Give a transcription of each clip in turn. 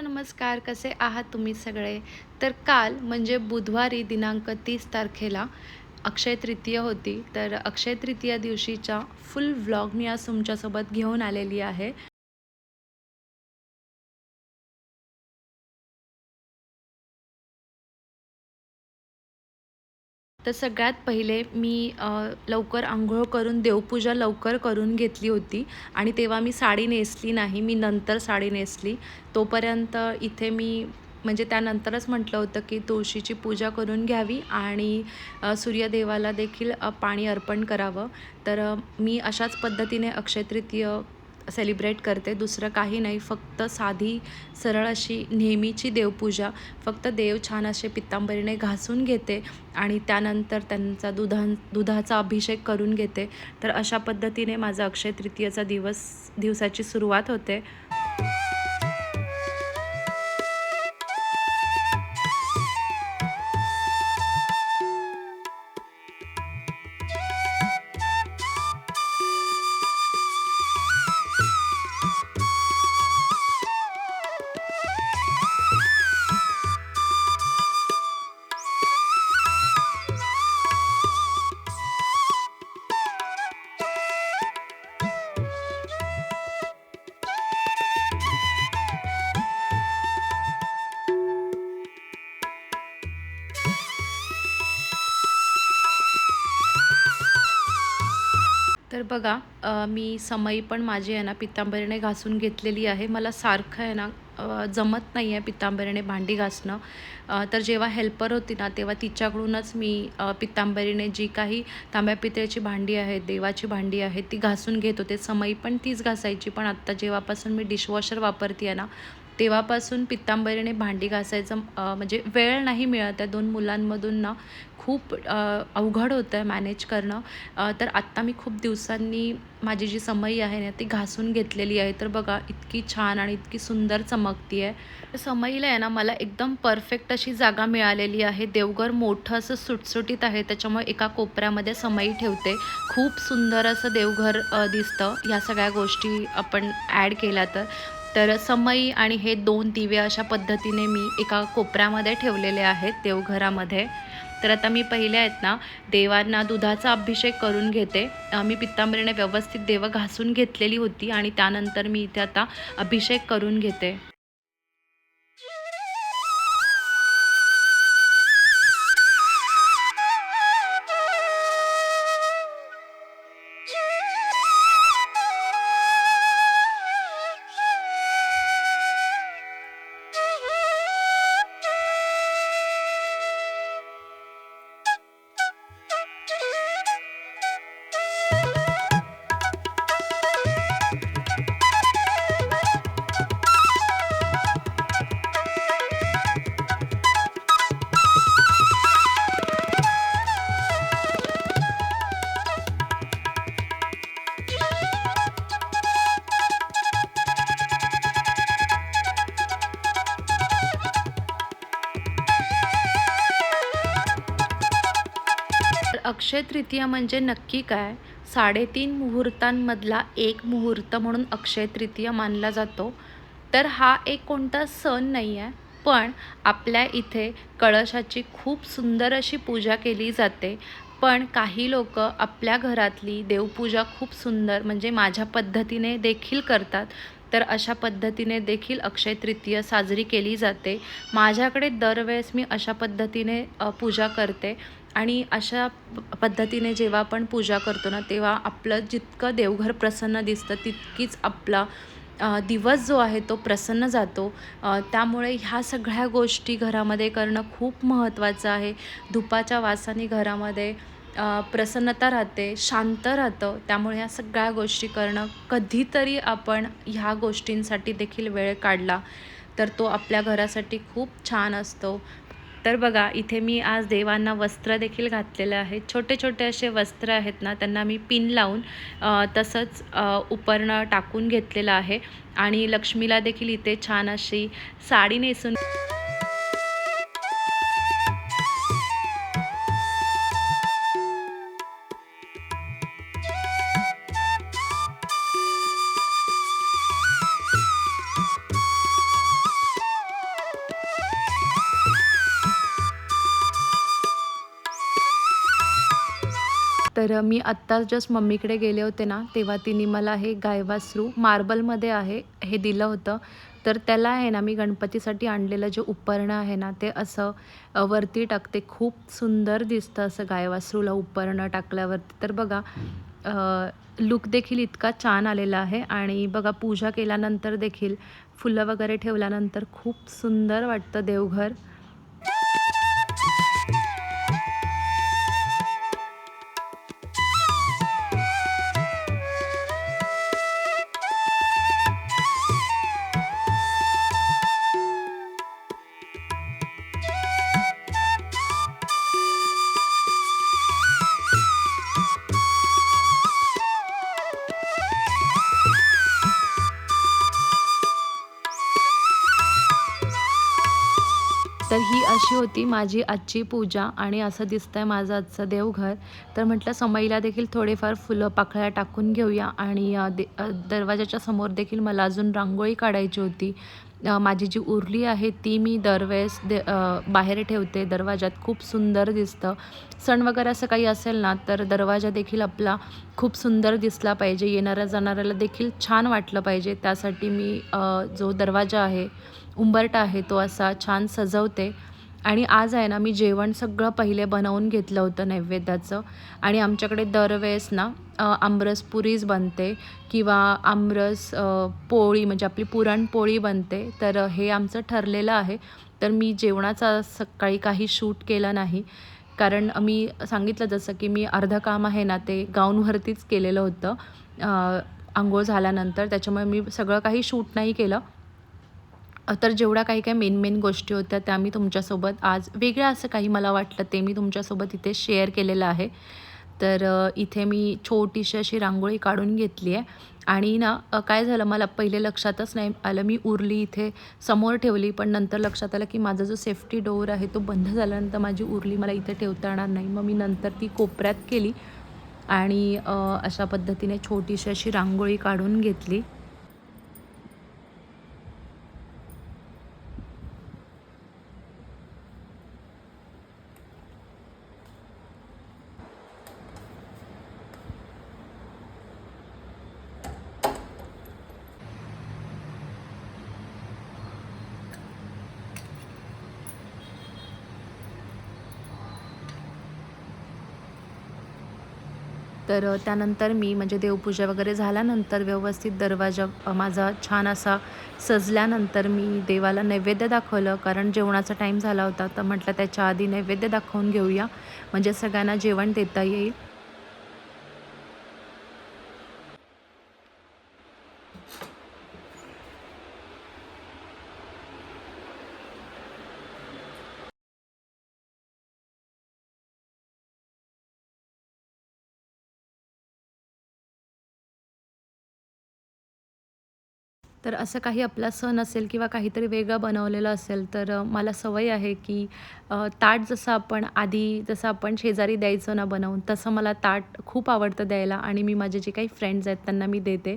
नमस्कार कसे आहात तुम्ही सगळे? तर काल म्हणजे बुधवारी दिनांक तीस तारखेला अक्षय तृतीय होती. तर अक्षय तृतीया दिवशीचा फुल व्लॉग मी आज तुमच्यासोबत घेऊन आलेली आहे. तर सगळ्यात पहिले मी लवकर आंघोळ करून देवपूजा लवकर करून घेतली होती आणि तेव्हा मी साडी नेसली नाही मी नंतर साडी नेसली. तोपर्यंत इथे मी म्हणजे त्यानंतरच म्हटलं होतं की तुळशीची पूजा करून घ्यावी आणि सूर्यदेवाला देखील पाणी अर्पण करावं. तर मी अशाच पद्धतीने अक्षय तृतीय सेलिब्रेट करते. दुसरं काही नाही. फक्त साधी सरळ अशी नेहमीची देवपूजा. फक्त देव छान असे पित्तांबरीने घासून घेते आणि त्यानंतर त्यांचा दुधा दुधाचा अभिषेक करून घेते. तर अशा पद्धतीने माझा अक्षय तृतीयेचा दिवस दिवसाची सुरुवात होते. बघा मी समई पण माझी आहे ना पितांबरीने घासून घेतलेली आहे. मला सारखं आहे ना जमत नाही आहे पितांबरीने भांडी घासणं. तर जेव्हा हेल्पर होती ना तेव्हा तिच्याकडूनच मी पितांबरीने जी काही तांब्या पितळेची भांडी आहेत देवाची भांडी आहेत ती घासून घेत होते. समई पण तीच घासायची. पण आत्ता जेव्हापासून मी डिशवॉशर वापरते आहे ना तेव्हापासून पितांबरीने भांडी घासायचं म्हणजे वेळ नाही मिळत आहे. दोन मुलांमधून ना खूप अवघड होतं आहे मॅनेज करणं. तर आत्ता मी खूप दिवसांनी माझी जी समई आहे ना ती घासून घेतलेली आहे. तर बघा इतकी छान आणि इतकी सुंदर चमकती आहे. समईला आहे ना मला एकदम परफेक्ट अशी जागा मिळालेली आहे. देवघर मोठं असं सुटसुटीत आहे. त्याच्यामुळे एका कोपऱ्यामध्ये समई ठेवते. खूप सुंदर असं देवघर दिसतं. ह्या सगळ्या गोष्टी आपण ॲड केल्या तर. तर समई आणि हे दोन दिवे अशा पद्धतीने मी एका कोपऱ्यामध्ये ठेवलेले आहेत देवघरामध्ये. तर आता मी पहिले आहेत ना देवांना दुधाचा अभिषेक करून घेते. मी पित्तांबरीने व्यवस्थित देवं घासून घेतलेली होती आणि त्यानंतर मी इथे आता अभिषेक करून घेते. अक्षय तृतीया म्हणजे नक्की काय? साडेतीन मुहूर्तांमधला एक मुहूर्त म्हणून अक्षय तृतीया मानला जातो. तर हा एक कोणता सण नाही आहे पण आपल्या इथे कळशाची खूप सुंदर अशी पूजा केली जाते. पण काही लोक आपल्या घरातली देवपूजा खूप सुंदर म्हणजे माझ्या पद्धतीने देखील करतात. तर अशा पद्धतीने देखील अक्षय तृतीय साजरी केली जाते. माझ्याकडे दरवेळेस मी अशा पद्धतीने पूजा करते. आणि अशा पद्धतीने जेव्हा आपण पूजा करतो ना तेव्हा आपलं जितकं देवघर प्रसन्न दिसतं तितकीच आपला दिवस जो आहे तो प्रसन्न जातो. त्यामुळे ह्या सगळ्या गोष्टी घरामध्ये करणं खूप महत्त्वाचं आहे. धुपाच्या वासाने घरामध्ये प्रसन्नता राहते शांत राहतं. त्यामुळे ह्या सगळ्या गोष्टी करणं कधीतरी आपण ह्या गोष्टींसाठी देखील वेळ काढला तर तो आपल्या घरासाठी खूप छान असतो. तर बघा इथे मी आज देवांना वस्त्र देखील घातलेलं आहे. छोटे छोटे असे वस्त्र आहेत ना त्यांना मी पिन लावून तसंच उपरणं टाकून घेतलेलं आहे. आणि लक्ष्मीला देखील इथे छान अशी साडी नेसून तर मी आत्ता जस्ट मम्मीकडे गेले होते ना तेव्हा तिने मला हे गायवासरू मार्बलमध्ये आहे हे दिलं होतं. तर त्याला आहे ना मी गणपतीसाठी आणलेलं जे उपरणं आहे ना ते असं वरती टाकते. खूप सुंदर दिसतं असं गायवासरूला उपरणं टाकल्यावरती. तर बघा लुक देखील इतका छान आलेला आहे. आणि बघा पूजा केल्यानंतर देखील फुलं वगैरे ठेवल्यानंतर खूप सुंदर वाटतं देवघर. तर ही अशी होती माझी आजची पूजा आणि असं दिसतंय माझं आजचं देवघर. तर म्हटलं समईला देखील थोडेफार फुलं पाकळ्या टाकून घेऊया आणि दे दरवाजाच्या समोर देखील मला अजून रांगोळी काढायची होती. माझी जी उरली आहे ती मी दरवेळेस दे बाहेर ठेवते. दरवाजात खूप सुंदर दिसतं. सण वगैरे असं काही असेल ना तर दरवाजा देखील आपला खूप सुंदर दिसला पाहिजे. येणाऱ्या जाणाऱ्याला देखील छान वाटलं पाहिजे. त्यासाठी मी जो दरवाजा आहे उंबरटा आहे तो असा छान सजवते. आणि आज आहे ना मी जेवण सगळं पहिले बनवून घेतलं होतं नैवेद्याचं. आणि आमच्याकडे दरवेळेस ना आमरस पुरीच बनते किंवा आमरस पोळी म्हणजे आपली पुरणपोळी बनते. तर हे आमचं ठरलेलं आहे. तर मी जेवणाचा सकाळी काही शूट केलं नाही. कारण मी सांगितलं जसं की मी अर्धं काम आहे ना ते गाऊनवरतीच केलेलं होतं. आंघोळ झाल्यानंतर. त्याच्यामुळे मी सगळं काही शूट नाही केलं. तर जेवढ्या काही काही मेन मेन गोष्टी होत्या त्या मी तुमच्यासोबत आज वेगळं असं काही मला वाटलं ते मी तुमच्यासोबत इथे शेअर केलेलं आहे. तर इथे मी छोटीशी अशी रांगोळी काढून घेतली आहे. आणि ना काय झालं मला पहिले लक्षातच नाही आलं. मी उरली इथे समोर ठेवली पण नंतर लक्षात आलं की माझा जो सेफ्टी डोअर आहे तो बंद झाल्यानंतर माझी उरली मला इथे ठेवता येणार नाही. मग मी नंतर ती कोपऱ्यात केली आणि अशा पद्धतीने छोटीशी अशी रांगोळी काढून घेतली. तर त्यानंतर मी म्हणजे देवपूजा वगैरे झाल्यानंतर व्यवस्थित दरवाजा माझा छान असा सजल्यानंतर मी देवाला नैवेद्य दाखवलं. कारण जेवणाचा टाईम झाला होता तर म्हटलं त्याच्या आधी नैवेद्य दाखवून घेऊया. म्हणजे सगळ्यांना जेवण देता येईल. तर असं काही आपला सण असेल किंवा काहीतरी वेगळं बनवलेलं असेल तर मला सवय आहे की ताट जसं आपण आधी जसं आपण शेजारी द्यायचो ना बनवून तसं मला ताट खूप आवडतं द्यायला आणि मी माझे जे काही फ्रेंड्स आहेत त्यांना मी देते.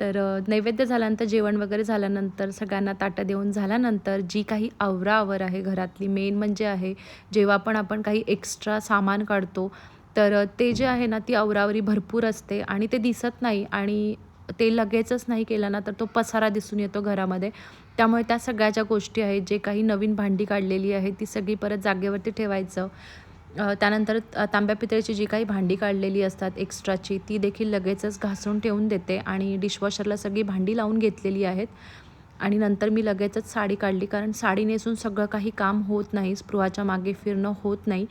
तर नैवेद्य झाल्यानंतर जेवण वगैरे झाल्यानंतर सगळ्यांना ताटं देऊन झाल्यानंतर जी काही आवराआवर आहे घरातली मेन म्हणजे आहे जेव्हा पण आपण काही एक्स्ट्रा सामान काढतो तर ते जे आहे ना ती आवरावरी भरपूर असते आणि ते दिसत नाही आणि ते लगेचच नाही केलं ना तर तो पसारा दिसून येतो घरामध्ये. त्यामुळे त्या सगळ्या ज्या गोष्टी आहेत जे काही नवीन भांडी काढलेली आहे ती सगळी परत जागेवरती ठेवायचं. त्यानंतर तांब्या पितळेची जी काही भांडी काढलेली असतात एक्स्ट्राची ती देखील लगेचच घासून ठेवून देते आणि डिशवॉशरला सगळी भांडी लावून घेतलेली आहेत. आणि नंतर मी लगेचच साडी काढली कारण साडी नेसून सगळं काही काम होत नाही स्पृहाच्या मागे फिरणं होत नाही.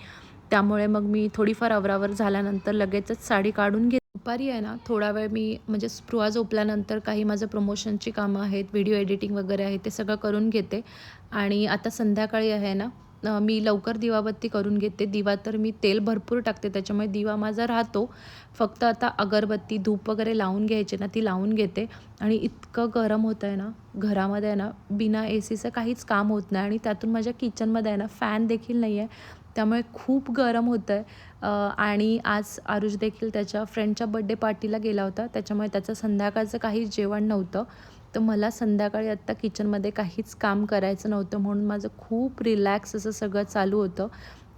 त्यामुळे मग मी थोडीफार अवरावर झाल्यानंतर लगेचच साडी काढून घे दुपारी आहे ना थोडा वेळ मी म्हणजे स्पृहा झोपल्यानंतर काही माझं प्रमोशनची कामं आहेत व्हिडिओ एडिटिंग वगैरे आहे ते सगळं करून घेते. आणि आता संध्याकाळी आहे ना मी लवकर दिवाबत्ती करून घेते. दिवा तर मी तेल भरपूर टाकते त्याच्यामुळे दिवा माझा राहतो. फक्त आता अगरबत्ती धूप वगैरे लावून घ्यायचे ना ती लावून घेते. आणि इतकं गरम होतं आहे ना घरामध्ये आहे ना बिना ए सीचं काहीच काम होत नाही. आणि त्यातून माझ्या किचनमध्ये आहे ना फॅन देखील नाही आहे त्यामुळे खूप गरम होतं आहे आणि आज आरुष देखील त्याच्या फ्रेंडच्या बड्डे पार्टीला गेला होता. त्याच्यामुळे त्याचं संध्याकाळचं काहीच जेवण नव्हतं. तर मला संध्याकाळी आत्ता किचनमध्ये काहीच काम करायचं नव्हतं म्हणून माझं खूप रिलॅक्स असं सगळं चालू होतं.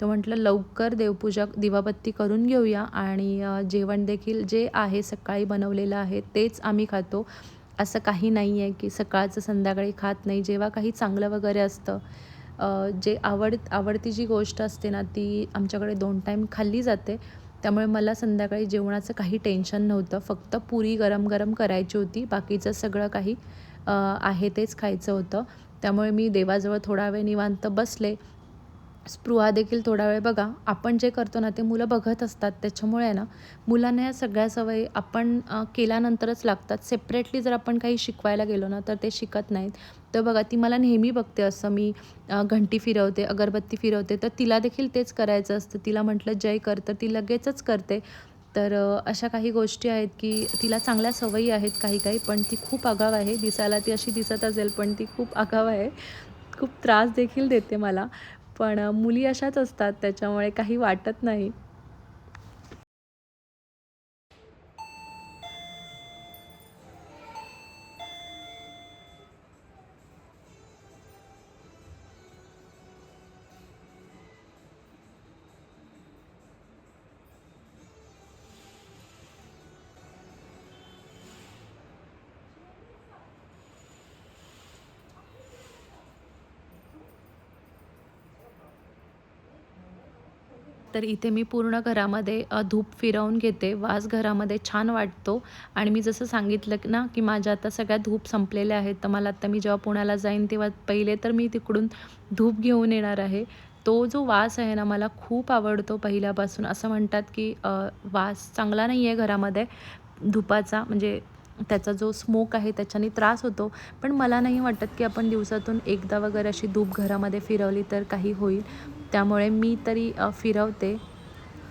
तर म्हटलं लवकर देवपूजा दिवाबत्ती करून घेऊया आणि जेवण देखील जे आहे सकाळी बनवलेलं आहे तेच आम्ही खातो. असं काही नाही आहे की सकाळचं संध्याकाळी खात नाही. जेव्हा काही चांगलं वगैरे असतं जे आवड आवडती जी गोष्ट असते ना ती आमच्याकडे दोन टाईम खाल्ली जाते. त्यामुळे मला संध्याकाळी जेवणाचं काही टेन्शन नव्हतं. फक्त पुरी गरम गरम करायची होती. बाकीचं सगळं काही आहे तेच खायचं होतं. त्यामुळे मी देवाजवळ थोडा वेळ निवांत बसले. स्पृहा देखील थोडा वेळ बघा. आपण जे करतो ना ते मुलं बघत असतात. त्याच्यामुळे ना मुलांना या सगळ्या सवयी आपण केल्यानंतरच लागतात. सेपरेटली जर आपण काही शिकवायला गेलो ना तर ते शिकत नाहीत. तर बघा ती मला नेहमी बघते असं मी घंटी फिरवते अगरबत्ती फिरवते. तर तिला देखील तेच करायचं असतं. तिला म्हटलं जय कर. तर ती लगेचच करते. तर अशा काही गोष्टी आहेत की तिला चांगल्या सवयी आहेत काही काही पण ती खूप आगाव आहे. दिसायला ती अशी दिसत असेल पण ती खूप आगाव आहे. खूप त्रास देखील देते मला. पण मुली अशाच असतात त्याच्यामुळे काही वाटत नाही. तर इथे मी पूर्ण घरामध्ये धूप फिरवून घेते. वास घरामध्ये छान वाटतो. आणि मी जसं सांगितलं ना की माझ्या आता सगळ्या धूप संपलेल्या आहेत. तर मला आत्ता मी जेव्हा पुण्याला जाईन तेव्हा पहिले तर मी तिकडून धूप घेऊन येणार आहे. तो जो वास आहे ना मला खूप आवडतो पहिल्यापासून. असं म्हणतात की वास चांगला नाही आहे घरामध्ये. धुपाचा म्हणजे त्याचा जो स्मोक आहे त्याच्याने त्रास होतो. पण मला नाही वाटत की आपण दिवसातून एकदा वगैरे अशी धूप घरामध्ये फिरवली तर काही होईल. त्यामुळे मी तरी फिरवते.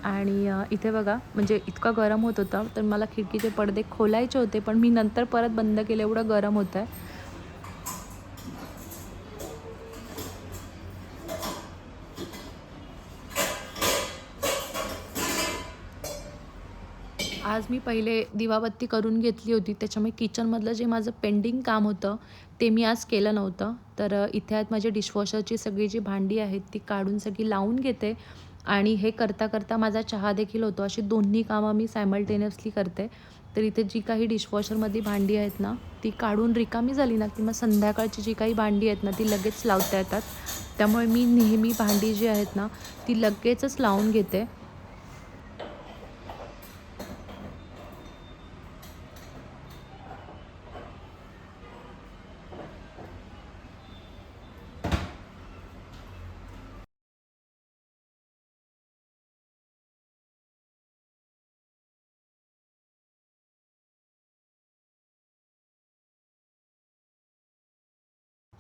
आणि इथे बघा म्हणजे इतका गरम होत होता तर मला खिडकीचे पडदे खोलायचे होते पण मी नंतर परत बंद केले एवढं गरम होतं आहे आज मी पहिले दिवाबत्ती करून घेतली होती. त्याच्यामुळे किचनमधलं जे माझं पेंडिंग काम होतं ते मी आज केलं नव्हतं. तर इथे आज माझी डिशवॉशरची सगळी जी भांडी आहेत ती काढून सगळी लावून घेते आणि हे करता करता माझा चहा देखील होतो. अशी दोन्ही कामं मी सायमल्टेनियसली करते. तर इथे जी काही डिशवॉशरमधली भांडी आहेत ना ती काढून रिकामी झाली ना की मग संध्याकाळची जी काही भांडी आहेत ना ती लगेच लावता येतात. त्यामुळे मी नेहमी भांडी जी आहेत ना ती लगेचच लावून घेते.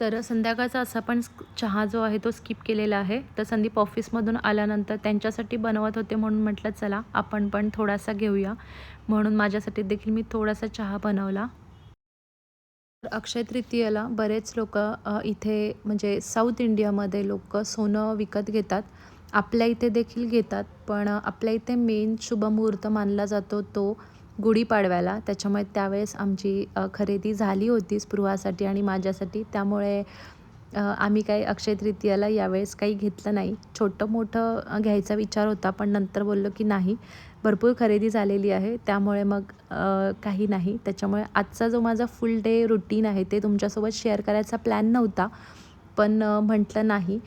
तर संध्याकाळचा असा पण चहा जो आहे तो स्किप केलेला आहे. तर संदीप ऑफिसमधून आल्यानंतर त्यांच्यासाठी बनवत होते म्हणून म्हटलं चला आपण पण थोडासा घेऊया. म्हणून माझ्यासाठी देखील मी थोडासा चहा बनवला. तर अक्षय तृतीयेला बरेच लोक इथे म्हणजे साऊथ इंडियामध्ये लोक सोनं विकत घेतात. आपल्या इथे देखील घेतात पण आपल्या इथे मेन शुभमुहूर्त मानला जातो तो गुढीपाडव्याला त्याच्यामुळे त्यावेळेस आमची खरेदी झाली होती स्पृहासाठी आणि माझ्यासाठी. त्यामुळे आम्ही काही अक्षय तृतीयाला यावेळेस काही घेतलं नाही. छोटं मोठं घ्यायचा विचार होता पण नंतर बोललो की नाही. भरपूर खरेदी झालेली आहे. त्यामुळे मग काही नाही. त्याच्यामुळे आजचा जो माझा फुल डे रुटीन आहे ते तुमच्यासोबत शेअर करायचा प्लॅन नव्हता. पण म्हटलं नाही.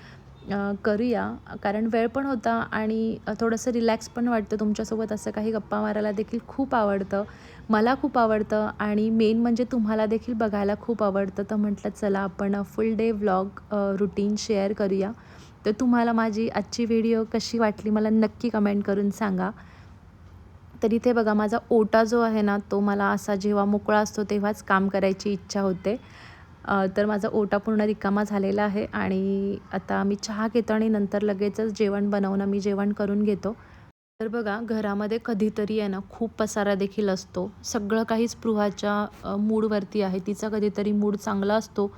करूया. कारण वेळ पण होता आणि थोडंसं रिलॅक्स पण वाटतं तुमच्यासोबत असं काही गप्पा मारायला देखील खूप आवडतं. मला खूप आवडतं आणि मेन म्हणजे तुम्हाला देखील बघायला खूप आवडतं. तर म्हटलं चला आपण full day vlog routine share करूया. तर तुम्हाला माझी आजची व्हिडिओ कशी वाटली मला नक्की कमेंट करून सांगा. तर इथे बघा माझा ओटा जो आहे ना तो मला असा जेव्हा मोकळा असतो तेव्हाच काम करायची इच्छा होते. तर माझा ओटा पूर्ण रिकामा झालेला आहे आणि आता मी चहा घेतो आणि नंतर लगेचच जेवण बनवणं मी जेवण करून घेतो. तर बघा घरामध्ये कधीतरी आहे ना खूप पसारा देखील असतो. सगळं काही स्पृहाच्या मूडवरती आहे. तिचा कधीतरी मूड चांगला असतो.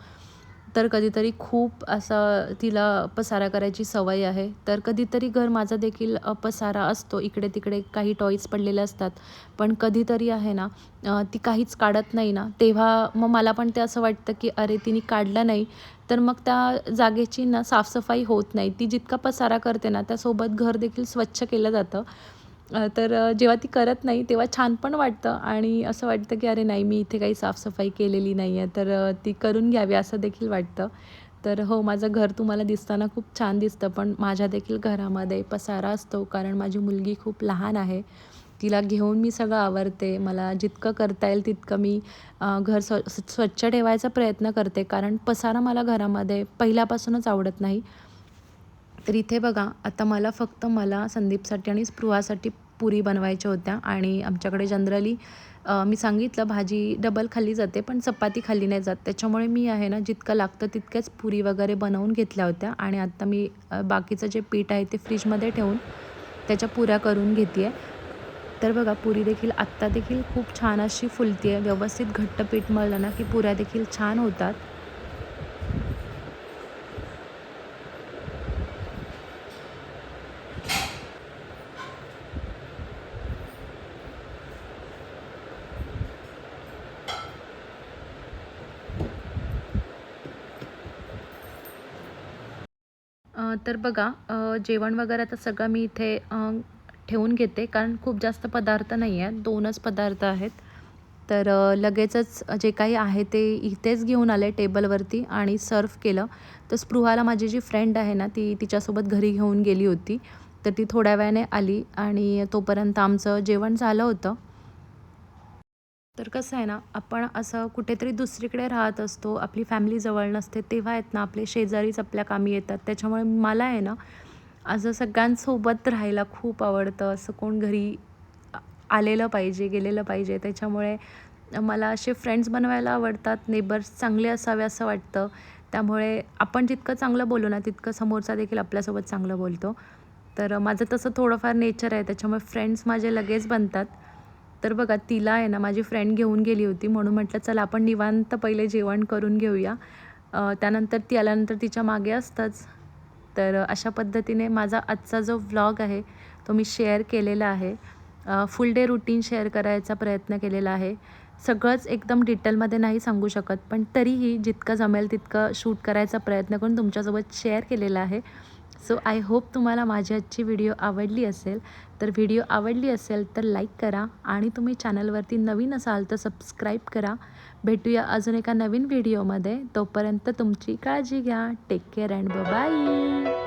तर कधीतरी खूप असं तिला पसारा करायची सवय आहे. तर कधीतरी घर माझा देखील पसारा असतो. इकडे तिकडे काही टॉईज पडलेले असतात. पण कधीतरी आहे ना ती काहीच काढत नाही ना. तेव्हा मग मला पण ते असं वाटतं की अरे तिने काढलं नाही. तर मग त्या जागेची ना साफसफाई होत नाही. ती जितका पसारा करते ना त्यासोबत घर देखील स्वच्छ केलं जातं. तर जेव्हा ती करत नाही तेव्हा छान पण वाटतं आणि असं वाटतं की अरे नाही मी इथे काही साफसफाई केलेली नाही आहे तर ती करून घ्यावी असं देखील वाटतं. तर हो माझं घर तुम्हाला दिसताना खूप छान दिसतं पण माझ्या देखील घरामध्ये पसारा असतो कारण माझी मुलगी खूप लहान आहे. तिला घेऊन मी सगळं आवरते मला जितकं करता येईल तितकं मी घर स्व स्वच्छ ठेवायचा प्रयत्न करते कारण पसारा मला घरामध्ये पहिल्यापासूनच आवडत नाही. तर इथे बघा आता मला फक्त मला संदीपसाठी आणि स्पृहासाठी पुरी बनवायच्या होत्या आणि आमच्याकडे जनरली मी सांगितलं भाजी डबल खाल्ली जाते पण चपाती खाल्ली नाही जात. त्याच्यामुळे मी आहे ना जितकं लागतं तितक्याच पुरी वगैरे बनवून घेतल्या होत्या आणि आत्ता मी बाकीचं जे पीठ आहे ते फ्रीजमध्ये ठेवून त्याच्या पुऱ्या करून घेते आहे तर बघा पुरी देखील आत्ता देखील खूप छान अशी फुलती आहे व्यवस्थित घट्ट पीठ मळलं ना की पुऱ्या देखील छान होतात. तर बघा जेवण वगैरे आता सगळं मी इथे ठेवून घेते. कारण खूप जास्त पदार्थ नाही आहेत. दोनच पदार्थ आहेत. तर लगेचच जे काही आहे ते इथेच घेऊन आले टेबलवरती आणि सर्व केलं. तर स्पृहाला माझी जी फ्रेंड आहे ना ती तिच्यासोबत घरी घेऊन गेली होती. तर ती थोड्या वेळाने आली आणि तोपर्यंत आमचं जेवण झालं होतं. तर कसं आहे ना आपण असं कुठेतरी दुसरीकडे राहत असतो आपली फॅमिली जवळ नसते तेव्हा आहेत ना आपले शेजारीच आपल्या कामी येतात. त्याच्यामुळे मला आहे ना असं सगळ्यांसोबत राहायला खूप आवडतं. असं कोण घरी आलेलं पाहिजे गेलेलं पाहिजे. त्याच्यामुळे मला असे फ्रेंड्स बनवायला आवडतात नेबर्स चांगले असावे असं वाटतं. त्यामुळे आपण जितकं चांगलं बोलू ना तितकं समोरचा देखील आपल्यासोबत चांगलं बोलतो. तर माझं तसं थोडंफार नेचर आहे त्याच्यामुळे फ्रेंड्स माझे लगेच बनतात. तर बघा तिला आहे ना माझी फ्रेंड घेऊन गेली होती म्हणून म्हटलं चला आपण निवांत पहिले जेवण करून घेऊया. त्यानंतर ती आल्यानंतर तिच्यामागे असतंच. तर अशा पद्धतीने माझा आजचा जो व्लॉग आहे तो मी शेअर केलेला आहे. फुल डे रुटीन शेअर करायचा प्रयत्न केलेला आहे. सगळंच एकदम डिटेलमध्ये नाही सांगू शकत पण तरीही जितकं जमेल तितकं शूट करायचा प्रयत्न करून तुमच्यासोबत शेअर केलेला आहे. सो आय होप तुम्हाला माझी आजची व्हिडिओ आवडली असेल. तर व्हिडिओ आवडली असेल तर लाईक करा आणि तुम्ही चॅनलवरती नवीन असाल तर सबस्क्राईब करा. भेटूया अजून एका नवीन व्हिडिओमध्ये. तोपर्यंत तुमची काळजी घ्या. Take care and bye